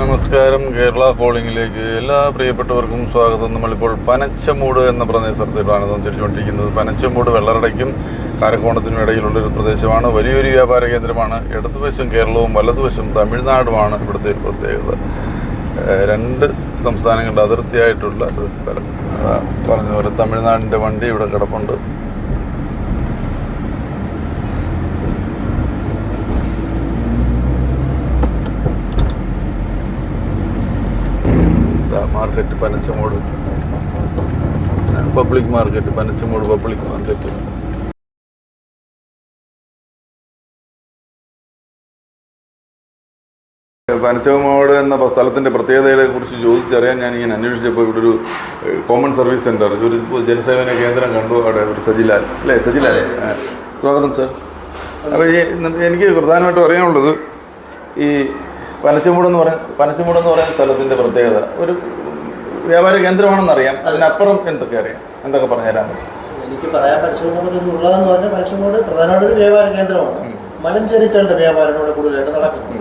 നമസ്കാരം. കേരള കോളിംഗിലേക്ക് എല്ലാ പ്രിയപ്പെട്ടവർക്കും സ്വാഗതം. നമ്മളിപ്പോൾ പനച്ചമൂട് എന്ന പ്രദേശത്തിലാണ് സഞ്ചരിച്ചുകൊണ്ടിരിക്കുന്നത് പനച്ചമൂട് വെള്ളറടയ്ക്കും കാരക്കോണത്തിനും ഇടയിലുള്ള ഒരു പ്രദേശമാണ്. വലിയൊരു വ്യാപാര കേന്ദ്രമാണ്. ഇടതുവശം കേരളവും വലതുവശം തമിഴ്നാടുമാണ് ഇവിടുത്തെ ഒരു പ്രത്യേകത. രണ്ട് സംസ്ഥാനങ്ങളുടെ അതിർത്തിയായിട്ടുള്ള ഒരു സ്ഥലം. പറഞ്ഞ പോലെ തമിഴ്നാടിന്റെ വണ്ടി ഇവിടെ കിടപ്പുണ്ട് ഇതാ market Panachamoodu public market Panachamoodu public market. Panachamoodu എന്ന സ്ഥലത്തിന്റെ പ്രത്യേകതകളെ കുറിച്ച് ചോദിച്ചറിയാൻ ഞാൻ ഇങ്ങനെ അന്വേഷിച്ചപ്പോൾ ഇവിടെ ഒരു കോമൺ സർവീസ് സെന്റർ ഒരു ജനസേവന കേന്ദ്രം കണ്ടു അവിടെ ഒരു സജിലാൽ. അല്ലേ സജിലാലേ സ്വാഗതം സർ അപ്പോൾ എനിക്ക് പ്രധാനമായിട്ടും അറിയാനുള്ളത് ഈ പനച്ചമൂടെന്ന് പറയുന്ന പനച്ചമൂട് എന്ന് പറയുന്ന സ്ഥലത്തിന്റെ പ്രത്യേകത. ഒരു വ്യാപാര കേന്ദ്രമാണെന്നറിയാം അതിനപ്പുറം എന്തൊക്കെ അറിയാം? എന്തൊക്കെ പറഞ്ഞുതരാൻ പറ്റും? എനിക്ക് പറയാൻ പരസ്യമോട് ഉള്ളതെന്ന് പറഞ്ഞാൽ പരസ്യമോട് പ്രധാനമായിട്ട് ഒരു വ്യാപാര കേന്ദ്രമാണ്. മലഞ്ചെരുക്കളുടെ വ്യാപാരം ഇവിടെ കൂടുതലായിട്ട് നടക്കുന്നു.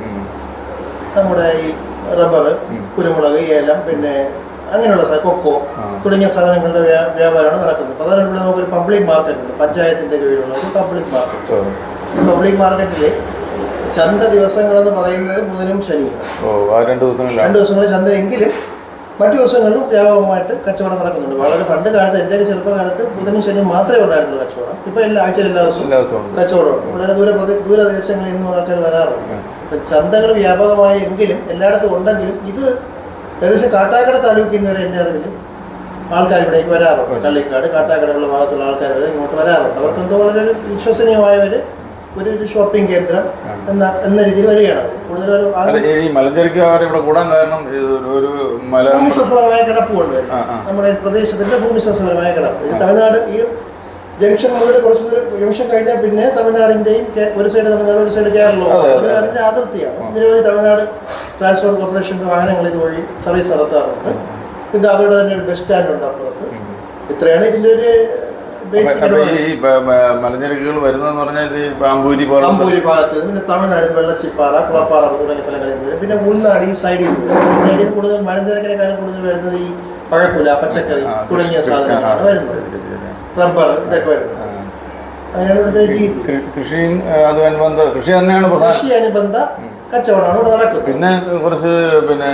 നമ്മുടെ ഈ റബ്ബർ കുരുമുളക് ഏലം പിന്നെ അങ്ങനെയുള്ള കൊക്കോ. തുടങ്ങിയ സാധനങ്ങളുടെ വ്യാ- വ്യാപാരമാണ് നടക്കുന്നത്. പ്രധാനമായിട്ട് നമുക്കൊരു പബ്ലിക് മാർക്കറ്റ് ഉണ്ട്. പഞ്ചായത്തിന്റെ കീഴിലുള്ള ഒരു പബ്ലിക് മാർക്കറ്റ് പബ്ലിക് മാർക്കറ്റിൽ ചന്ത ദിവസങ്ങളെന്ന് പറയുന്നത് ബുധനും ശനിയും. രണ്ട് ദിവസങ്ങളിൽ ചന്ത എങ്കിലും മറ്റു ദിവസങ്ങളിലും വ്യാപകമായിട്ട് കച്ചവടം നടക്കുന്നുണ്ട്. വളരെ പണ്ട് കാലത്ത് എന്റെ ചെറുപ്പകാലത്ത് ബുധനും ശനിയും മാത്രമേ ഉണ്ടായിരുന്നുള്ളൂ കച്ചവടം. ഇപ്പോൾ എല്ലാ ആഴ്ചയിൽ എല്ലാ ദിവസവും കച്ചവടം കച്ചവടമുണ്ട് വളരെ ദൂര ദൂരദേശങ്ങളിൽ നിന്നും ആൾക്കാർ വരാറുണ്ട്. ഇപ്പം ചന്തകൾ വ്യാപകമായി എങ്കിലും എല്ലായിടത്തും ഉണ്ടെങ്കിലും ഇത് ഏകദേശം കാട്ടാക്കട താലൂക്കിൽ നിന്ന് വരെ എന്റെ അറിവിൽ ആൾക്കാർ ഇവിടേക്ക് വരാറുണ്ട്. കള്ളിക്കാട് കാട്ടാക്കടയുള്ള ഭാഗത്തുള്ള ആൾക്കാർ വരെ ഇങ്ങോട്ട് വരാറുണ്ട്. അവർക്ക് എന്തോ വളരെ വിശ്വസനീയമായവർ ഒരു ഒരു ഷോപ്പിംഗ് കേന്ദ്രം എന്ന എന്ന രീതിയിൽ വരികയാണ്. കൂടുതൽ ഒരു അല്ല, ഈ മലഞ്ചരക്കാർ ഇവിടെ കൂടാൻ കാരണം ഒരു- ഭൂമിശാസ്ത്രപരമായ കിടപ്പുണ്ട്. നമ്മുടെ പ്രദേശത്തിന്റെ ഭൂമിശാസ്ത്രപരമായ കിടപ്പ്. തമിഴ്നാട് ഈ ജംഗ്ഷൻ മുതൽ കുറച്ച് ദൂരം ജംഗ്ഷൻ കഴിഞ്ഞാൽ പിന്നെ തമിഴ്നാടിന്റെയും ഒരു സൈഡ് തമിഴ്നാട് ഒരു സൈഡ് കേരളവും. തമിഴ്നാടിന്റെ അതിർത്തിയാണ്. നിരവധി തമിഴ്നാട് ട്രാൻസ്പോർട്ട് കോർപ്പറേഷന്റെ വാഹനങ്ങൾ ഇതുവഴി സർവീസ് നടത്താറുണ്ട്. പിന്നെ അവരുടെ തന്നെ ഒരു ബസ് സ്റ്റാൻഡ് ഉണ്ട് അപ്പുറത്ത്. ഇത്രയാണ് ഇതിന്റെ ഒരു ഈ വരുന്നതെന്ന് പറഞ്ഞാൽ ഇത് ഈ പാമ്പൂരി പോലെ അമ്പൂരി ഭാഗത്ത് പിന്നെ തമിഴ്നാട് വെള്ളച്ചിപ്പാറ കുളപ്പാറ തുടങ്ങിയ സ്ഥലങ്ങളിൽ നിന്ന് വരും പിന്നെ ഉൾനാട് ഈ സൈഡിൽ സൈഡിൽ നിന്ന്. കൂടുതൽ മലനിരക്കിനെക്കാളും കൂടുതൽ വരുന്നത് ഈ പഴക്കുല പച്ചക്കറി തുടങ്ങിയ സാധനങ്ങളാണ് വരുന്നത്. റബ്ബർ ഇതൊക്കെ വരുന്നത്. അങ്ങനെയാണ് ഇവിടുത്തെ രീതി. കൃഷിയും അനുബന്ധ കൃഷി തന്നെയാണ് കൃഷി അനുബന്ധ കച്ചവടമാണ് ഇവിടെ നടക്കുന്നത്. പിന്നെ കുറച്ച് പിന്നെ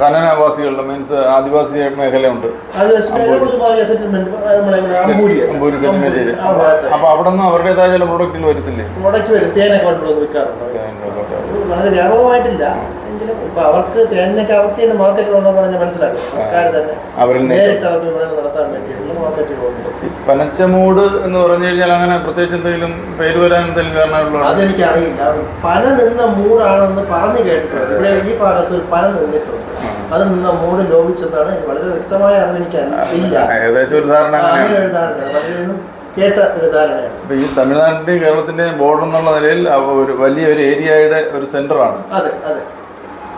കനനവാസികളുടെ മീൻസ് ആദിവാസി മേഖലയുണ്ട്. അപ്പൊ അവിടെ നിന്ന് അവരുടേതായ ചില പ്രൊഡക്റ്റിൽ വരുത്തില്ലേ? പ്രൊഡക്റ്റ് വരും. തേനൊക്കെ കൊണ്ടുവന്ന് വിൽക്കാറുണ്ട്. അത് വളരെ വ്യാപകമായിട്ടില്ല. ഇപ്പൊ അവർക്ക് തേനൊക്കെ അവർക്ക് തന്നെ മാർക്കറ്റ് ഉണ്ടെന്നാണ് ഞാൻ മനസ്സിലാക്കുന്നത് സർക്കാർ തന്നെ അവരിൽ നേരിട്ട് അവർക്ക് വിപണനം നടത്താൻ ഈ പനച്ചമൂട് എന്ന് പറഞ്ഞു കഴിഞ്ഞാൽ അങ്ങനെ പ്രത്യേകിച്ച് എന്തെങ്കിലും പേര് വരാൻ എന്തെങ്കിലും കാരണമുള്ള അതെനിക്ക് അറിയില്ല പന നിന്ന മൂടാണെന്ന് പറഞ്ഞു കേട്ടിട്ടുണ്ട്. ഇവിടെ ഈ ഭാഗത്ത് പന നിന്നിട്ടുണ്ട്. അത് നിന്ന മൂട് ലോപിച്ചെന്നാണ് വളരെ വ്യക്തമായ അറിവ് എനിക്ക് ഇല്ല ഏകദേശം ഒരു ധാരണ അങ്ങനെ ഒരു ധാരണയാണ്. വളരെ കേട്ട ഒരു ധാരണയാണ്. ഇപ്പൊ ഈ തമിഴ്നാടിന്റെയും കേരളത്തിന്റെയും ബോർഡർ എന്നുള്ള നിലയിൽ ഒരു വലിയ ഒരു ഏരിയയുടെ ഒരു സെന്ററാണ് അതെ അതെ.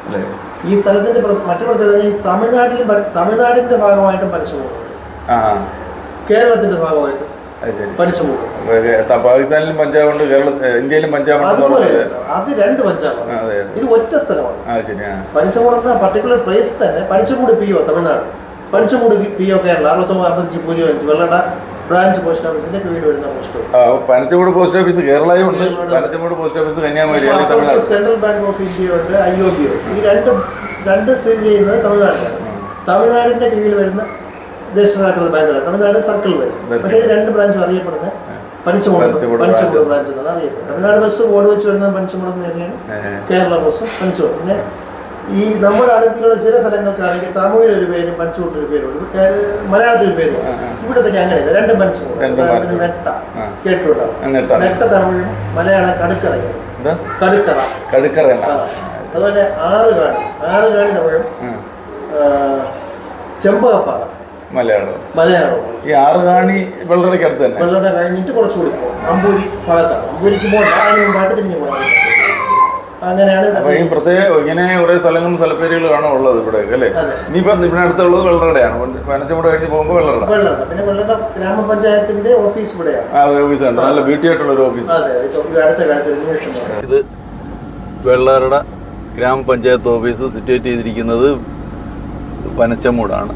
അല്ലേ? ഈ സ്ഥലത്തിന്റെ മറ്റു പ്രത്യേകത ഈ തമിഴ്നാട്ടിലും തമിഴ്നാടിന്റെ ഭാഗമായിട്ടും പഠിച്ചു ആ. കേരളത്തിന്റെ ഭാഗമായിട്ട് പാകിസ്ഥാനിലും പഞ്ചാബുണ്ട് കേരള ഇന്ത്യയിലും പഞ്ചാബ് അത് രണ്ട് പഞ്ചാബാണ്. ഇത് ഒറ്റ സ്ഥലമാണ്. പനിച്ചമൂട് എന്ന പർട്ടിക്കുലർ പ്ലേസ് തന്നെ Panachamoodu P O Tamil Nadu. Panachamoodu P O Kerala അറുപത്തൊമ്പത് അമ്പത്തഞ്ച് പൂജ്യം അഞ്ച് വെള്ളട ബ്രാഞ്ച് പോസ്റ്റ് ഓഫീസിന്റെ കീഴിൽ വരുന്ന post office Panachamoodu post office കേരളയും ഉണ്ട്. Panachamoodu post office Kanyakumari central bank of India ഉണ്ട് ഐ ഒ ബി ഉണ്ട്. ഈ രണ്ട് രണ്ട് സ്ഥിതി ചെയ്യുന്നത് തമിഴ്നാട്ടിലാണ്. തമിഴ്നാടിന്റെ കീഴിൽ വരുന്ന ദേശസാൽകൃത ബാങ്കുകളാണ് തമിഴ്നാട് സർക്കിൾ വരും. പക്ഷേ ഇത് രണ്ട് ബ്രാഞ്ചും അറിയപ്പെടുന്നത് പനിച്ചമൂട് branch. ബ്രാഞ്ച് എന്നാണ് അറിയപ്പെടുന്നത്. തമിഴ്നാട് ബസ് ബോർഡ് വെച്ച് വരുന്ന പനിച്ചമൂട് നേരെയാണ് തന്നെയാണ് കേരള ബസ് പനിച്ചോട് പിന്നെ ഈ നമ്മുടെ അതിർത്തിയിലുള്ള ചില സ്ഥലങ്ങൾക്കാണെങ്കിൽ തമിഴിൽ ഒരു പേരും പനിച്ചോട്ട് ഒരു പേരും. മലയാളത്തിൽ ഒരു പേരും. ഇവിടത്തേക്ക് അങ്ങനെയല്ല. രണ്ടും ഉദാഹരണത്തിന് നെട്ട. കേട്ടുണ്ടാവും നെട്ട. തമിഴും മലയാളം കടുക്കറയാണ് കടുക്കറ. കടുക്കറ ആ. അതുപോലെ ആറ് കാണി ആറ് കാണി തമിഴും ചെമ്പകപ്പാറ. മലയാളം. മലയാളം. ഈ ആറുകാണി വെള്ളറയ്ക്ക് അടുത്ത് തന്നെ. വെള്ളട കഴിഞ്ഞിട്ട് കുറച്ചുകൂടി പോകും. അമ്പൂരി ഭാഗത്താണ്. അമ്പൂരിക്ക് പോകണ്ട അതിന് മുമ്പായിട്ട് തിരിഞ്ഞു പോകണം അങ്ങനെയാണ് അപ്പൊ ഈ പ്രത്യേക ഇങ്ങനെ കുറെ സ്ഥലങ്ങളും സ്ഥലപ്പേരുകളാണ് ഉള്ളത് ഇവിടെ അല്ലേ. ഇനിയിപ്പോ ഇവിടെ അടുത്തുള്ളത് വെള്ളറടയാണ് പനച്ചമൂട് കഴിഞ്ഞ് പോകുമ്പോൾ വെള്ളറട വെള്ളമുണ്ട് പിന്നെ വെള്ളട ഗ്രാമപഞ്ചായത്തിന്റെ ഓഫീസ് ഇവിടെയാണ്. ആ ഓഫീസ് ഉണ്ട്. നല്ല ബ്യൂട്ടി ആയിട്ടുള്ള ഒരു ഓഫീസ്. അതെ അടുത്ത കാലത്ത്. ഇത് വെള്ളറട ഗ്രാമപഞ്ചായത്ത് ഓഫീസ് സിറ്റുവേറ്റ് ചെയ്തിരിക്കുന്നത് പനച്ചമൂടാണ്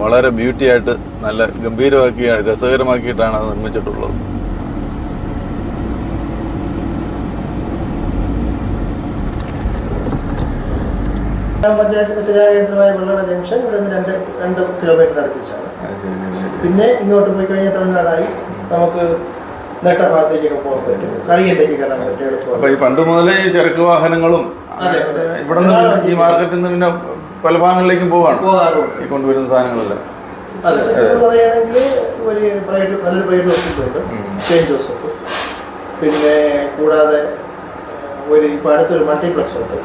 വളരെ ബ്യൂട്ടി ആയിട്ട് നല്ല ഗംഭീരമാക്കി രസകരമാക്കിയിട്ടാണ് അത് നിർമ്മിച്ചിട്ടുള്ളത്. ഗ്രാമപഞ്ചായത്തിന്റെ സ്ഥിരാകേന്ദ്രമായ വെള്ളട ജംഗ്ഷൻ ഇവിടെ നിന്ന് രണ്ട് രണ്ട് കിലോമീറ്റർ അടുപ്പിച്ചാണ്. പിന്നെ ഇങ്ങോട്ട് പോയി കഴിഞ്ഞാൽ തമിഴ്നാടായി നമുക്ക് നേട്ടഭാഗത്തേക്കൊക്കെ പോകാൻ പറ്റും. കളിയിലേക്ക് കയറാൻ പറ്റും ഈ പണ്ട് മുതലേ ചരക്ക് വാഹനങ്ങളും. ഇവിടെ ഈ മാർക്കറ്റിൽ നിന്ന് പിന്നെ പല ഭാഗങ്ങളിലേക്കും പോവാണ്. പോകാറുണ്ട്. ഈ കൊണ്ടുവരുന്ന സാധനങ്ങളെല്ലാം. പറയുകയാണെങ്കിൽ ഒരു പ്രൈവറ്റ് നല്ലൊരു പ്രൈവറ്റ് ഹോസ്പിറ്റലുണ്ട്. Saint Joseph. പിന്നെ കൂടാതെ ഒരു ഇപ്പം അടുത്തൊരു മൾട്ടിപ്ലക്സ് ഉണ്ട്.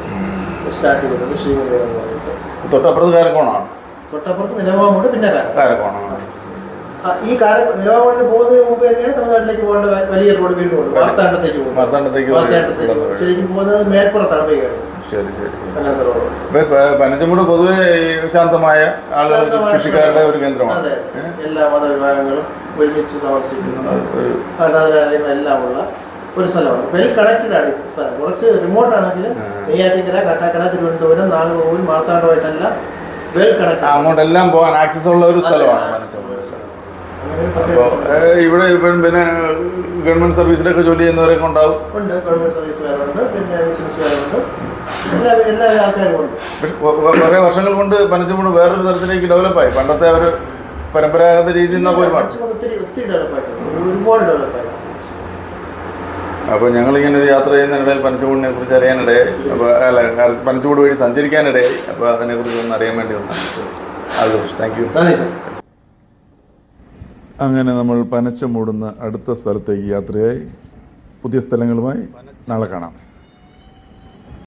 സ്റ്റാർട്ട് ചെയ്തിട്ടുണ്ട് ശ്രീമതി എന്ന് പറഞ്ഞിട്ട്. തൊട്ടപ്പുറത്ത് കാരക്കോണാണ്. തൊട്ടപ്പുറത്ത് നിലവാമുണ്ട് പിന്നെ കാരക്കോണാണ്. ഈ കാര നിലവാമുണ്ട് പോകുന്നതിന് മുമ്പ് തന്നെയാണ് തമിഴ്നാട്ടിലേക്ക് പോകേണ്ട വലിയ റോഡ് വീണ്ടും ഉണ്ട് വാർത്താണ്ടത്തേക്ക് പോകുന്നത്. വാർത്താണ്ടത്തേക്ക്. ശരിക്കും പോകുന്നത് മേൽപ്പുറത്താണ് പോയി ശരി ശരി ശരി. പനച്ചമൂട് പൊതുവെ ശാന്തമായ ആളുകൾ കൃഷിക്കാരുടെ ഒരു കേന്ദ്രമാണ്. എല്ലാ മതവിഭാഗങ്ങളും ഒരുമിച്ച് താമസിക്കുന്ന ഒരു ആരാധനാലയങ്ങളെല്ലാം ഉള്ള ഒരു സ്ഥലമാണ്. വെൽ കണക്റ്റഡ് ആണ് സ്ഥലം. കുറച്ച് റിമോട്ട് ആണെങ്കിലും. നെയ്യാറ്റിക്കര കട്ടാക്കട തിരുവനന്തപുരം നാഗർകോവിൽ മാർത്താണ്ഡമായിട്ടെല്ലാം വെൽ കണക്റ്റഡ് അങ്ങോട്ടെല്ലാം പോകാൻ ആക്സസ് ഉള്ള ഒരു സ്ഥലമാണ് അപ്പോൾ ഇവിടെ ഇപ്പം പിന്നെ ഗവൺമെന്റ് സർവീസിലൊക്കെ ജോലി ചെയ്യുന്നവരൊക്കെ ഉണ്ടാവും. ഉണ്ട്. ഗവൺമെന്റ് സർവീസുകാരുണ്ട്. പിന്നെ ബിസിനസ്സുകാരുണ്ട് കുറേ വർഷങ്ങൾ കൊണ്ട് പനച്ചമൂട് വേറൊരു തരത്തിലേക്ക് ഡെവലപ്പായി പണ്ടത്തെ ഒരു പരമ്പരാഗത രീതിയിൽ ഒത്തിരി ഡെവലപ്പായിട്ടുണ്ട് ഒരു- ഒരുപാട് ഡെവലപ്പായി അപ്പോൾ ഞങ്ങളിങ്ങനെ ഒരു യാത്ര ചെയ്യുന്നതിനിടയിൽ പനച്ചമൂടിനെ കുറിച്ച് അറിയാനിടയായി അപ്പോൾ അല്ല കാരണം പനച്ചമൂട് വഴി സഞ്ചരിക്കാനിടയായി അപ്പോൾ അതിനെക്കുറിച്ച് ഒന്ന് അറിയാൻ വേണ്ടി വന്നു അത് താങ്ക് യു അങ്ങനെ നമ്മൾ പനച്ചമൂടുന്ന അടുത്ത സ്ഥലത്തേക്ക് യാത്രയായി. പുതിയ സ്ഥലങ്ങളുമായി നാളെ കാണാം.